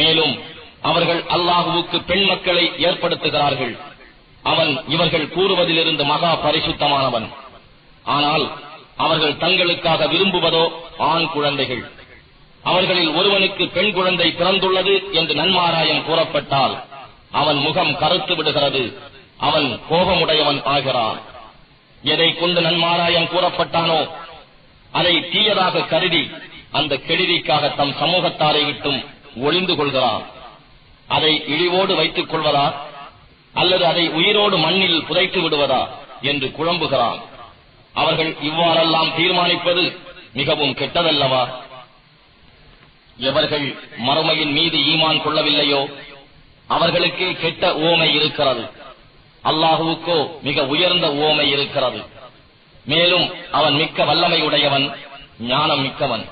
மேலும் அவர்கள் அல்லாஹுவுக்கு பெண் மக்களை ஏற்படுத்துகிறார்கள். அவன் இவர்கள் கூறுவதிலிருந்து மகா பரிசுத்தமானவன். ஆனால் அவர்கள் தங்களுக்காக விரும்புவதோ ஆண் குழந்தைகள். அவர்களில் ஒருவனுக்கு பெண் குழந்தை பிறந்துள்ளது என்று நன்மாராயம் கூறப்பட்டால் அவன் முகம் கருத்து விடுகிறது. அவன் கோபமுடையவன் ஆகிறான். எதை கொண்டு நன்மாராயம் கூறப்பட்டானோ அதை தீயதாக கருதி அந்த கெடுதிக்காக தம் சமூகத்தாரை விட்டும் ஒளிந்து கொள்கிறான் அதை இழிவோடு வைத்துக் கொள்வதா அல்லது அதை உயிரோடு மண்ணில் புதைத்து விடுவதா என்று குழம்புகிறான். அவர்கள் இவ்வாறெல்லாம் தீர்மானிப்பது மிகவும் கெட்டதல்லவா? எவர்கள் மறுமையின் மீது ஈமான் கொள்ளவில்லையோ அவர்களுக்கே கெட்ட ஓமை இருக்கிறது. அல்லாஹுவுக்கோ மிக உயர்ந்த ஓமை இருக்கிறது. மேலும் அவன் மிக்க வல்லமை உடையவன் ஞானம் மிக்கவன்.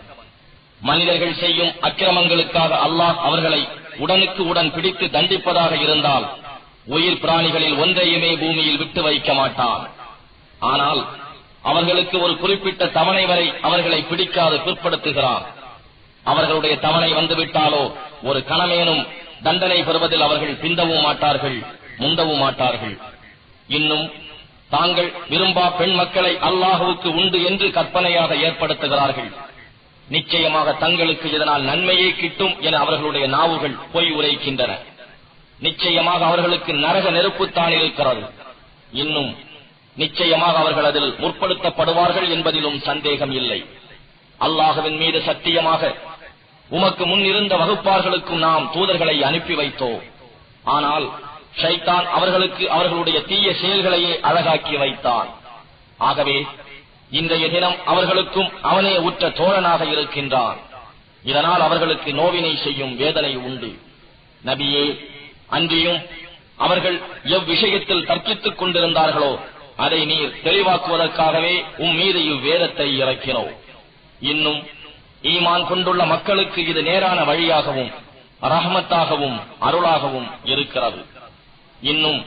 மனிதர்கள் செய்யும் அக்கிரமங்களுக்காக அல்லாஹ் அவர்களை உடனுக்கு உடன் பிடித்து தண்டிப்பதாக இருந்தால் உயிர் பிராணிகளில் ஒன்றையுமே பூமியில் விட்டு வைக்க மாட்டான் ஆனால் அவர்களுக்கு ஒரு குறிப்பிட்ட தவணை வரை அவர்களை பிடிக்காது பிற்படுத்துகிறார். அவர்களுடைய தவணை வந்துவிட்டாலோ ஒரு கணமேனும் தண்டனை பெறுவதில் அவர்கள் பிந்தவும் மாட்டார்கள் முந்தவும் மாட்டார்கள். இன்னும் தாங்கள் விரும்பா பெண் மக்களை அல்லாஹுவுக்கு உண்டு என்று கற்பனையாக ஏற்படுத்துகிறார்கள். நிச்சயமாக தங்களுக்கு இதனால் நன்மையே கிட்டும் என அவர்களுடைய நாவுகள் பொய் உரைக்கின்றன. நிச்சயமாக அவர்களுக்கு நரக நெருப்புத்தான் இருக்கிறது. இன்னும் நிச்சயமாக அவர்கள் அதில் முற்படுத்தப்படுவார்கள் என்பதிலும் சந்தேகம் இல்லை. அல்லாஹுவின் மீது சத்தியமாக உமக்கு முன் இருந்த வகுப்பார்களுக்கும் நாம் தூதர்களை அனுப்பி வைத்தோம் ஆனால் ஷைத்தான் அவர்களுக்கு அவர்களுடைய தீய செயல்களையே அழகாக்கி வைத்தான். ஆகவே இன்றைய தினம் அவர்களுக்கும் அவனே உற்ற தோழனாக இருக்கின்றான். இதனால் அவர்களுக்கு நோவினை செய்யும் வேதனை உண்டு. நபியே அன்றியும் அவர்கள் எவ்விஷயத்தில் தர்க்கித்துக் கொண்டிருந்தார்களோ அதை நீர் தெளிவாக்குவதற்காகவே உம் மீது இவ்வேதத்தை இறக்கிறோம். இன்னும் ஈமான் கொண்டுள்ள மக்களுக்கு இது நேரான வழியாகவும் ரஹமத்தாகவும் அருளாகவும் இருக்கிறது. இன்னும்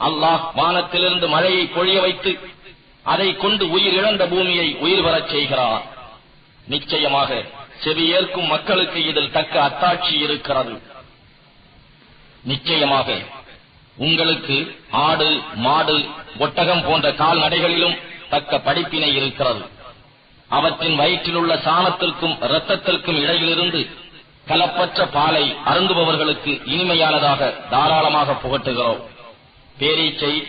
அல்லாஹ் வானத்திலிருந்து மழையை பொழிய வைத்து அதை கொண்டு உயிர் இழந்த பூமியை உயிர் வரச் செய்கிறார். நிச்சயமாக செவியேற்கும் மக்களுக்கு இதில் தக்க அத்தாட்சி இருக்கிறது. நிச்சயமாக உங்களுக்கு ஆடு மாடு ஒட்டகம் போன்ற கால்நடைகளிலும் தக்க படிப்பினை இருக்கிறது. அவற்றின் வயிற்றிலுள்ள சாணத்திற்கும் இரத்தத்திற்கும் இடையிலிருந்து கலப்பற்ற பாலை அருந்துபவர்களுக்கு இனிமையானதாக தாராளமாக புகட்டுகிறோம். பேரீச்சை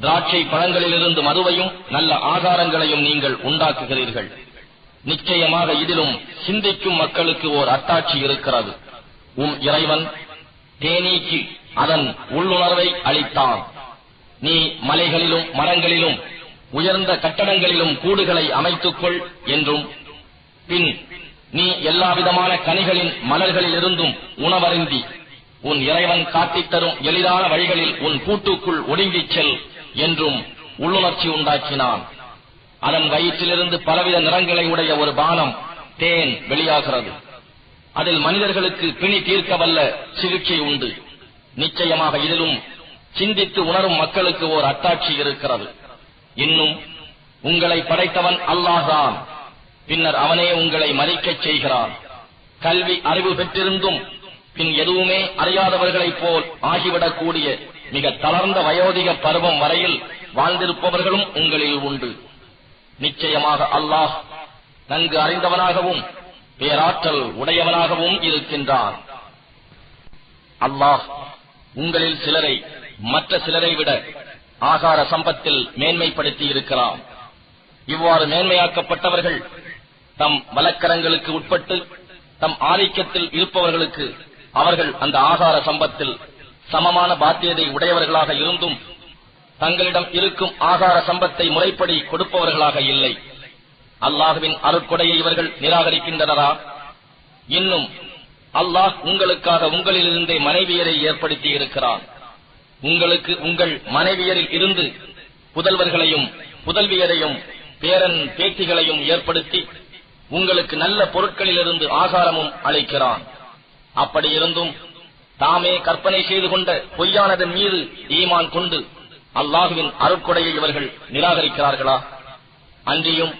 திராட்சை பழங்களிலிருந்து மதுவையும் நல்ல ஆகாரங்களையும் நீங்கள் உண்டாக்குகிறீர்கள். நிச்சயமாக இதிலும் சிந்திக்கும் மக்களுக்கு ஓர் அத்தாட்சி இருக்கிறது. உம் இறைவன் தேனீக்கு அதன் உள்ளுணர்வை அளித்தான். நீ மலைகளிலும் மரங்களிலும் உயர்ந்த கட்டடங்களிலும் கூடுகளை அமைத்துக்கொள் என்றும் பின் நீ எல்லாவிதமான கனிகளின் மலர்களிலிருந்தும் உணவருந்தி உன் இறைவன் காட்டித் தரும் எளிதான வழிகளில் உன் கூட்டுக்குள் ஒடுங்கிச் செல் என்றும் உள்ளுணர்ச்சி உண்டாக்கினான். அதன் வயிற்றிலிருந்து பலவித நிறங்களை உடைய ஒரு பானம் தேன் வெளியாகிறது. அதில் மனிதர்களுக்கு பிணி தீர்க்க வல்ல சிகிச்சை உண்டு. நிச்சயமாக இதிலும் சிந்தித்து உணரும் மக்களுக்கு ஓர் அத்தாட்சி இருக்கிறது. இன்னும் உங்களை படைத்தவன் அல்லாஹான் பின்னர் அவனே உங்களை மறிக்கச் செய்கிறான். கல்வி அறிவு பெற்றிருந்தும் பின் எதுவுமே அறியாதவர்களைப் போல் ஆகிவிடக்கூடிய மிக தளர்ந்த வயோதிக பருவம் வரையில் வாழ்ந்திருப்பவர்களும் உங்களில் உண்டு. நிச்சயமாக அல்லாஹ் நன்கு அறிந்தவனாகவும் பேராற்றல் உடையவனாகவும் இருக்கின்றான். அல்லாஹ் உங்களில் சிலரை மற்ற சிலரை விட ஆகார சம்பத்தில் மேன்மைப்படுத்தி இருக்கிறான் இவ்வாறு மேன்மையாக்கப்பட்டவர்கள் தம் வலக்கரங்களுக்கு உட்பட்டு தம் ஆதிக்கத்தில் இருப்பவர்களுக்கு அவர்கள் அந்த ஆகார சம்பத்தில் சமமான பாத்தியதை உடையவர்களாக இருந்தும் தங்களிடம் இருக்கும் ஆகார சம்பத்தை முறைப்படி கொடுப்பவர்களாக இல்லை. அல்லாஹுவின் அருட்கொடையை இவர்கள் நிராகரிக்கின்றனரா? இன்னும் அல்லாஹ் உங்களுக்காக உங்களிலிருந்தே மனைவியரை ஏற்படுத்தி இருக்கிறான் உங்களுக்கு உங்கள் மனைவியரில் இருந்து புதல்வர்களையும் புதல்வியரையும் பேரன் பேத்திகளையும் ஏற்படுத்தி உங்களுக்கு நல்ல பொருட்களிலிருந்து ஆகாரமும் அளிக்கிறான். அப்படி இருந்தும் தாமே கற்பனை செய்து கொண்ட பொய்யானதன் மீது ஈமான் கொண்டு அல்லாஹுவின் அருட்கொடையை இவர்கள் நிராகரிக்கிறார்களா? அன்றியும்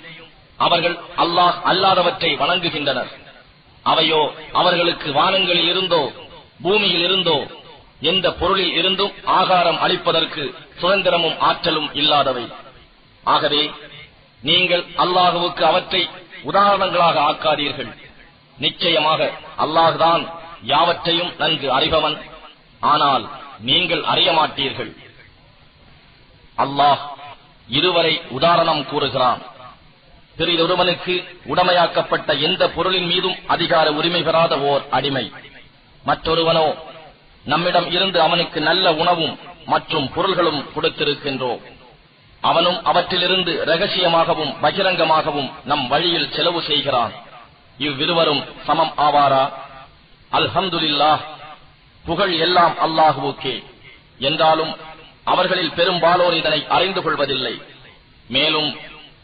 அவர்கள் அல்லாஹ் அல்லாதவற்றை வணங்குகின்றனர். அவையோ அவர்களுக்கு வானங்களில் இருந்தோ பூமியில் இருந்தோ எந்த பொருளில் இருந்தும் ஆகாரம் அளிப்பதற்கு சுதந்திரமும் ஆற்றலும் இல்லாதவை. ஆகவே நீங்கள் அல்லாஹுவுக்கு அவற்றை உதாரணங்களாக ஆக்காதீர்கள். நிச்சயமாக அல்லாஹுதான் யாவற்றையும் நன்கு அறிபவன். ஆனால் நீங்கள் அறிய மாட்டீர்கள் அல்லாஹ் இருவரை உதாரணம் கூறுகிறான். பிறிதொருவனுக்கு உடமையாக்கப்பட்ட எந்த பொருளின் மீதும் அதிகார உரிமை பெறாத ஓர் அடிமை. மற்றொருவனோ நம்மிடம் இருந்து அவனுக்கு நல்ல உணவும் மற்றும் பொருள்களும் கொடுத்திருக்கின்றோம். அவனும் அவற்றிலிருந்து ரகசியமாகவும் பகிரங்கமாகவும் நம் வழியில் செலவு செய்கிறான். இவ்விருவரும் சமம் ஆவாரா? அல்ஹம்துல்லா புகழ் எல்லாம் அல்லாஹுவுக்கே. என்றாலும் அவர்களில் பெரும்பாலோர் இதனை அறிந்து கொள்வதில்லை. மேலும்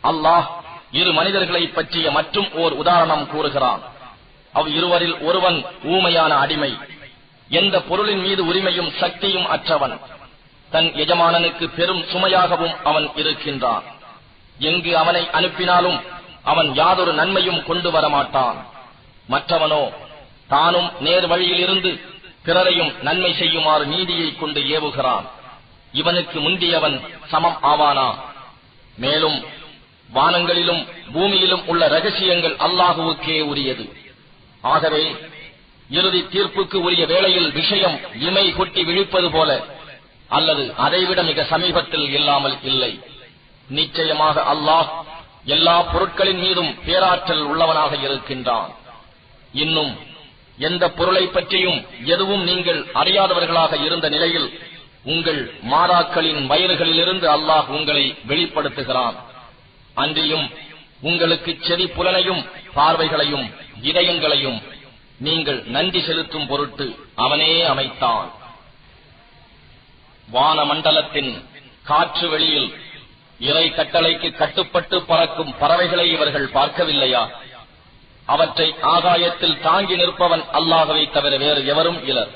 அல்லாஹ் இரு மனிதர்களை பற்றிய மற்றும் ஓர் உதாரணம் கூறுகிறான். அவ் இருவரில் ஒருவன் ஊமையான அடிமை. எந்த பொருளின் மீது உரிமையும் சக்தியும் அற்றவன். தன் எஜமானனுக்கு பெரும் சுமையாகவும் அவன் இருக்கின்றான். எங்கு அவனை அனுப்பினாலும் அவன் யாதொரு நன்மையும் கொண்டு வர மாட்டான் மற்றவனோ தானும் நேர் வழியில் இருந்து பிறரையும் நன்மை செய்யுமாறு நீதியை கொண்டு ஏவுகிறான். இவனுக்கு முந்தியவன் சமம் ஆவானா? மேலும் வானங்களிலும் பூமியிலும் உள்ள ரகசியங்கள் அல்லாஹுவுக்கே உரியது. ஆகவே இறுதி தீர்ப்புக்கு உரிய வேளையில் விஷயம் இமை கொட்டி விழிப்பது போல அல்லது அதைவிட மிக சமீபத்தில் இல்லாமல் இல்லை. நிச்சயமாக அல்லாஹ் எல்லா பொருட்களின் மீதும் பேராற்றல் உள்ளவனாக இருக்கின்றான். இன்னும் எந்த பொருளை பற்றியும் எதுவும் நீங்கள் அறியாதவர்களாக இருந்த நிலையில் உங்கள் மாதாக்களின் வயல்களிலிருந்து அல்லாஹ் உங்களை வெளிப்படுத்துகிறான். அன்றியும் உங்களுக்கு செவி புலனையும் பார்வைகளையும் இதயங்களையும் நீங்கள் நன்றி செலுத்தும் பொருட்டு அவனே அமைத்தான். வானமண்டலத்தின் காற்று வெளியில் இறை கட்டளைக்கு கட்டுப்பட்டு பறக்கும் பறவைகளை இவர்கள் பார்க்கவில்லையா? அவற்றை ஆகாயத்தில் தாங்கி நிற்பவன் அல்லாகவே தவிர வேறு எவரும் இலர்.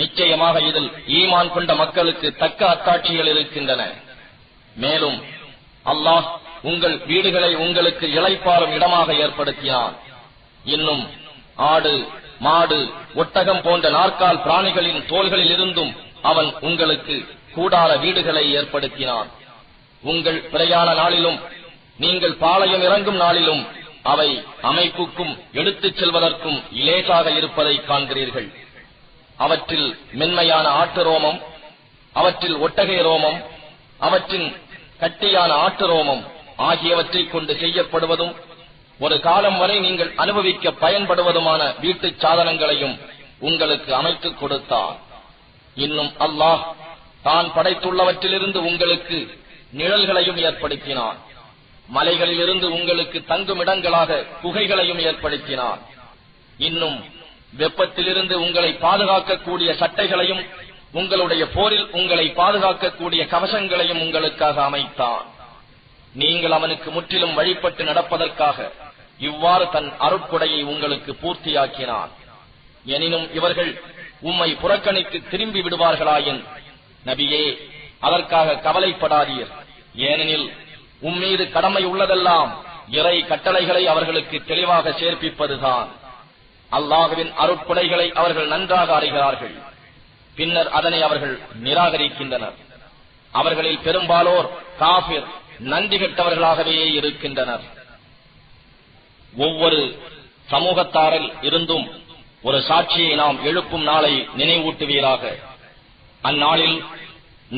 நிச்சயமாக இதில் ஈமான் கொண்ட மக்களுக்கு தக்க அத்தாட்சிகள் இருக்கின்றன. மேலும் அல்லாஹ் உங்கள் வீடுகளை உங்களுக்கு இளைப்பாறும் இடமாக ஏற்படுத்தினான். இன்னும் ஆடு மாடு ஒட்டகம் போன்ற நாற்கால் பிராணிகளின் தோள்களில் இருந்தும் அவன் உங்களுக்கு கூடார வீடுகளை ஏற்படுத்தினான். உங்கள் பிரயாண நாளிலும் நீங்கள் பாளையம் இறங்கும் நாளிலும் அவை அமைப்புக்கும் எடுத்துச் செல்வதற்கும் இலேசாக இருப்பதை காண்கிறீர்கள். அவற்றில் மென்மையான ஆட்டு ரோமம் அவற்றில் ஒட்டகை ரோமம் அவற்றின் கட்டியான ஆட்டு ரோமம் ஆகியவற்றைக் கொண்டு செய்யப்படுவதும் ஒரு காலம் வரை நீங்கள் அனுபவிக்க பயன்படுவதுமான வீட்டுச் சாதனங்களையும் உங்களுக்கு அமைத்துக் கொடுத்தார் இன்னும் அல்லாஹ் தான் படைத்துள்ளவற்றிலிருந்து உங்களுக்கு நிழல்களையும் ஏற்படுத்தினான். மலைகளிலிருந்து உங்களுக்கு தங்குமிடங்களாக குகைகளையும் ஏற்படுத்தினார். இன்னும் வெப்பத்திலிருந்து உங்களை பாதுகாக்கக்கூடிய சட்டைகளையும் உங்களுடைய போரில் உங்களை பாதுகாக்கக்கூடிய கவசங்களையும் உங்களுக்காக அமைத்தான். நீங்கள் அவனுக்கு முற்றிலும் வழிபட்டு நடப்பதற்காக இவ்வாறு தன் அருட்கொடையை உங்களுக்கு பூர்த்தியாக்கினான் எனினும் இவர்கள் உம்மை புறக்கணித்து திரும்பி விடுவார்களாயின் நபியே அதற்காக கவலைப்படாதீர். ஏனெனில் உம்மீது கடமை உள்ளதெல்லாம் இறை கட்டளைகளை அவர்களுக்கு தெளிவாக சேர்ப்பிப்பதுதான். அல்லாஹுவின் அருட்கொடைகளை அவர்கள் நன்றாக அறிகிறார்கள். பின்னர் அதனை அவர்கள் நிராகரிக்கின்றனர். அவர்களில் பெரும்பாலோர் காபிர் நன்றி கெட்டவர்களாகவே இருக்கின்றனர். ஒவ்வொரு சமூகத்தாரில் இருந்தும் ஒரு சாட்சியை நாம் எழுப்பும் நாளை நினைவூட்டுவீராக. அந்நாளில்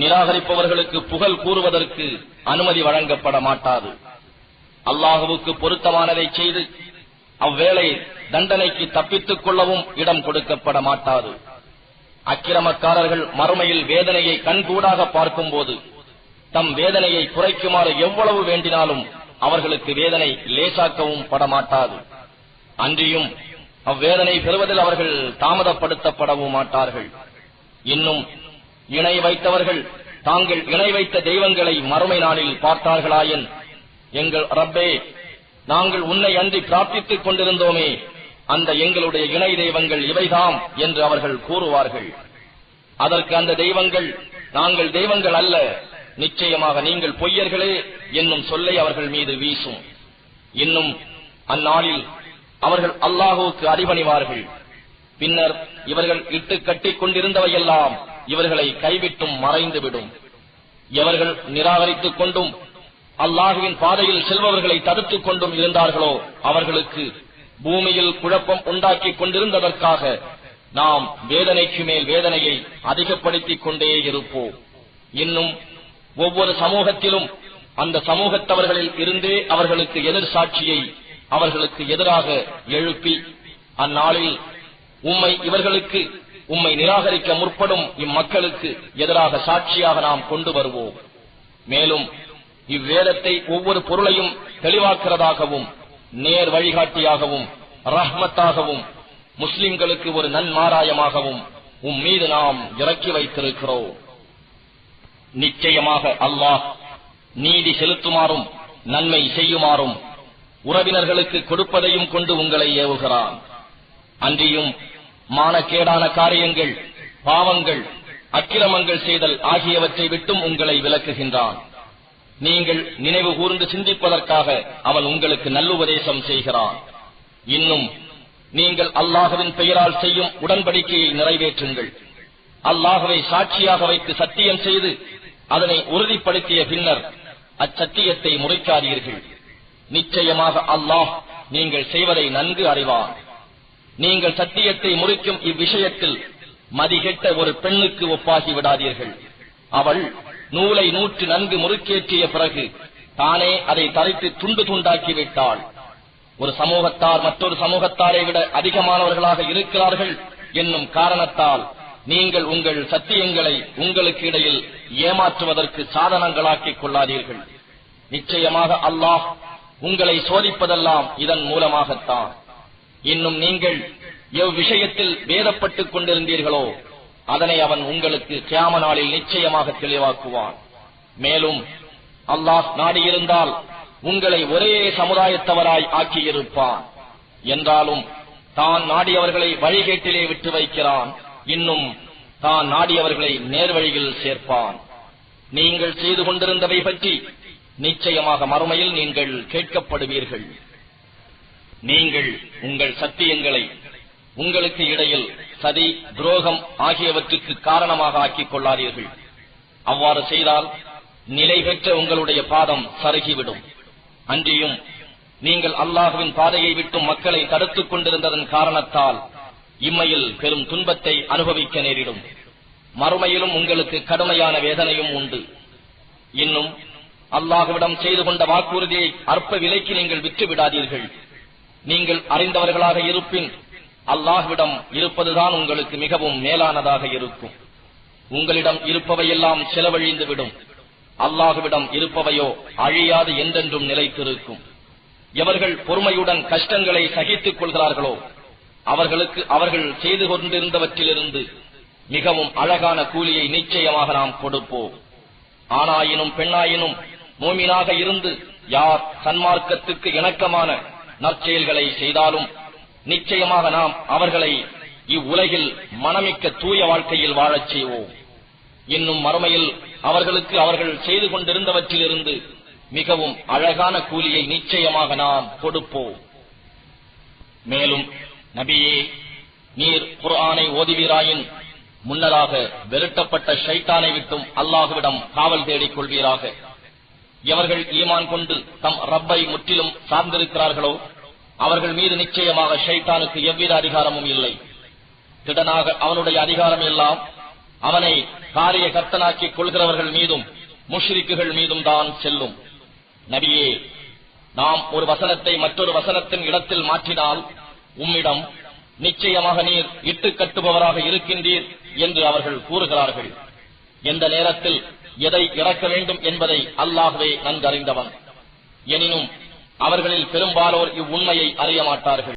நிராகரிப்பவர்களுக்கு புகழ் கூறுவதற்கு அனுமதி வழங்கப்பட மாட்டாது. அல்லாஹுவுக்கு பொருத்தமானதை செய்து அவ்வேளை தண்டனைக்கு தப்பித்துக் கொள்ளவும் இடம் கொடுக்கப்பட மாட்டாது. அக்கிரமக்காரர்கள் மறுமையில் வேதனையை கண்கூடாக பார்க்கும்போது தம் வேதனையை குறைக்குமாறு எவ்வளவு வேண்டினாலும் அவர்களுக்கு வேதனை லேசாக்கவும் படமாட்டாது. அன்றியும் அவ்வேதனை பெறுவதில் அவர்கள் தாமதப்படுத்தப்படவும் மாட்டார்கள். இன்னும் இணை வைத்தவர்கள் தாங்கள் இணை வைத்த தெய்வங்களை மறுமை நாளில் பார்த்தார்களாயின் எங்கள் ரப்பே நாங்கள் உன்னை அன்றி பிரார்த்தித்துக் கொண்டிருந்தோமே அந்த எங்களுடைய இணை தெய்வங்கள் இவைதாம் என்று அவர்கள் கூறுவார்கள். அதற்கு அந்த தெய்வங்கள் நாங்கள் தெய்வங்கள் அல்ல நிச்சயமாக நீங்கள் பொய்யர்களே என்னும் சொல்லை அவர்கள் மீது வீசும். இன்னும் அந்நாளில் அவர்கள் அல்லாஹுவுக்கு அறிவணிவார்கள் பின்னர் இவர்கள் இட்டு கட்டிக் கொண்டிருந்தவையெல்லாம் இவர்களை கைவிட்டும் மறைந்துவிடும். எவர்கள் நிராகரித்துக் கொண்டும் அல்லாஹுவின் பாதையில் செல்பவர்களை தடுத்துக் கொண்டும் இருந்தார்களோ அவர்களுக்கு பூமியில் குழப்பம் உண்டாக்கிக் கொண்டிருந்ததற்காக நாம் வேதனைக்கு மேல் வேதனையை அதிகப்படுத்திக் கொண்டே இருப்போம். இன்னும் ஒவ்வொரு சமூகத்திலும் அந்த சமூகத்தவர்களில் இருந்தே அவர்களுக்கு எதிர் சாட்சியை அவர்களுக்கு எதிராக எழுப்பி அந்நாளில் உம்மை இவர்களுக்கு உம்மை நிராகரிக்க முற்படும் இம்மக்களுக்கு எதிராக சாட்சியாக நாம் கொண்டு வருவோம். மேலும் இவ்வேதத்தை ஒவ்வொரு பொருளையும் தெளிவாக்கிறதாகவும் நேர் வழிகாட்டியாகவும் ரஹ்மத்தாகவும் முஸ்லிம்களுக்கு ஒரு நன்மாராயமாகவும் உம் மீது நாம் இறக்கி வைத்திருக்கிறோம். நிச்சயமாக அல்லாஹ் நீதி செலுத்துமாறும் நன்மை செய்யுமாறும் உறவினர்களுக்கு கொடுப்பதையும் கொண்டு உங்களை ஏவுகிறான். அன்றியும் மானக்கேடான காரியங்கள் பாவங்கள் அக்கிரமங்கள் செய்தல் ஆகியவற்றை விட்டும் உங்களை விளக்குகின்றான். நீங்கள் நினைவு கூர்ந்து சிந்திப்பதற்காக அவன் உங்களுக்கு நல்லுபதேசம் செய்கிறான். இன்னும் நீங்கள் அல்லாஹுவின் பெயரால் செய்யும் உடன்படிக்கையை நிறைவேற்றுங்கள். அல்லாஹுவை சாட்சியாக வைத்து சத்தியம் செய்து அதனை உறுதிப்படுத்திய பின்னர் அச்சத்தியத்தை முறைக்காதீர்கள். நிச்சயமாக அல்லாஹ் நீங்கள் செய்வதை நன்கு அறிவான். நீங்கள் சத்தியத்தை முறிக்கும் இவ்விஷயத்தில் மதிகெட்ட ஒரு பெண்ணுக்கு ஒப்பாகி விடாதீர்கள். அவள் நூலை நூற்று நன்கு முறுக்கேற்றிய பிறகு தானே அதை தரைத்து துண்டு துண்டாக்கிவிட்டாள் ஒரு சமூகத்தார் மற்றொரு சமூகத்தாரை விட அதிகமானவர்களாக இருக்கிறார்கள் என்னும் காரணத்தால் நீங்கள் உங்கள் சத்தியங்களை உங்களுக்கு இடையில் ஏமாற்றுவதற்கு சாதனங்களாக்கிக் கொள்ளாதீர்கள். நிச்சயமாக அல்லாஹ் உங்களை சோதிப்பதெல்லாம் இதன் மூலமாகத்தான். இன்னும் நீங்கள் எவ்விஷயத்தில் வேதப்பட்டுக் கொண்டிருந்தீர்களோ அதனை அவன் உங்களுக்கு கியாம நாளில் நிச்சயமாக தெளிவாக்குவான். மேலும் அல்லாஹ் நாடியிருந்தால் உங்களை ஒரே சமுதாயத்தவராய் ஆக்கியிருப்பான். என்றாலும் தான் நாடியவர்களை வழிகேட்டிலே விட்டு வைக்கிறான். இன்னும் தான் நாடியவர்களை நேர்வழியில் சேர்ப்பான். நீங்கள் செய்து கொண்டிருந்தவை பற்றி நிச்சயமாக மறுமையில் நீங்கள் கேட்கப்படுவீர்கள். நீங்கள் உங்கள் சத்தியங்களை உங்களுக்கு இடையில் சதி துரோகம் ஆகியவற்றுக்கு காரணமாக ஆக்கிக் கொள்ளாதீர்கள். அவ்வாறு செய்தால் நிலை பெற்ற உங்களுடைய பாதம் சருகிவிடும். அன்றியும் நீங்கள் அல்லாஹுவின் பாதையை விட்டு மக்களை தடுத்துக் கொண்டிருந்ததன் காரணத்தால் இம்மையில் பெரும் துன்பத்தை அனுபவிக்க நேரிடும். மறுமையிலும் உங்களுக்கு கடுமையான வேதனையும் உண்டு. இன்னும் அல்லாஹுவிடம் செய்து கொண்ட வாக்குறுதியை அற்ப விலைக்கு நீங்கள் விட்டு விடாதீர்கள் நீங்கள் அறிந்தவர்களாக இருப்பின் அல்லாஹ்விடம் இருப்பதுதான் உங்களுக்கு மிகவும் மேலானதாக இருக்கும். உங்களிடம் இருப்பவையெல்லாம் செலவழிந்து விடும் அல்லாஹுவிடம் இருப்பவையோ அழியாது என்றென்றும் நிலைத்திருக்கும். எவர்கள் பொறுமையுடன் கஷ்டங்களை சகித்துக் கொள்கிறார்களோ அவர்களுக்கு அவர்கள் செய்து கொண்டிருந்தவற்றிலிருந்து மிகவும் அழகான கூலியை நிச்சயமாக நாம் கொடுப்போம். ஆணாயினும் பெண்ணாயினும் மூமினாக இருந்து யார் சன்மார்க்கத்துக்கு இணக்கமான நற்செயல்களை செய்தாலும் நிச்சயமாக நாம் அவர்களை இவ்வுலகில் மனமிக்க தூய வாழ்க்கையில் வாழச் செய்வோம். இன்னும் மறுமையில் அவர்களுக்கு அவர்கள் செய்து கொண்டிருந்தவற்றிலிருந்து மிகவும் அழகான கூலியை நிச்சயமாக நாம் கொடுப்போம். மேலும் நபியே நீர் குரானை ஓதுவீராயின் முன்னதாக வெறுட்டப்பட்ட ஷைத்தானை விட்டும் அல்லாஹுவிடம் காவல் தேடிக் கொள்வீராக. எவர்கள் ஈமான் கொண்டு தம் ரப்பை முற்றிலும் சார்ந்திருக்கிறார்களோ அவர்கள் மீது நிச்சயமாக ஷைத்தானுக்கு எவ்வித அதிகாரமும் இல்லை. திடனாக அவனுடைய அதிகாரம் எல்லாம் அவனை காரிய கர்த்தனாக்கிக் கொள்கிறவர்கள் மீதும் முஷ்ரிக்குகள் மீதும் தான் செல்லும். நபியே நாம் ஒரு வசனத்தை மற்றொரு வசனத்தின் இடத்தில் மாற்றினால் உம்மிடம் நிச்சயமாக நீர் இட்டு கட்டுபவராக இருக்கின்றீர் என்று அவர்கள் கூறுகிறார்கள். எந்த நேரத்தில் எதை இறக்க வேண்டும் என்பதை அல்லாகவே நன்கறிந்தவன். எனினும் அவர்களில் பெரும்பாலோர் இவ்வுண்மையை அறிய மாட்டார்கள்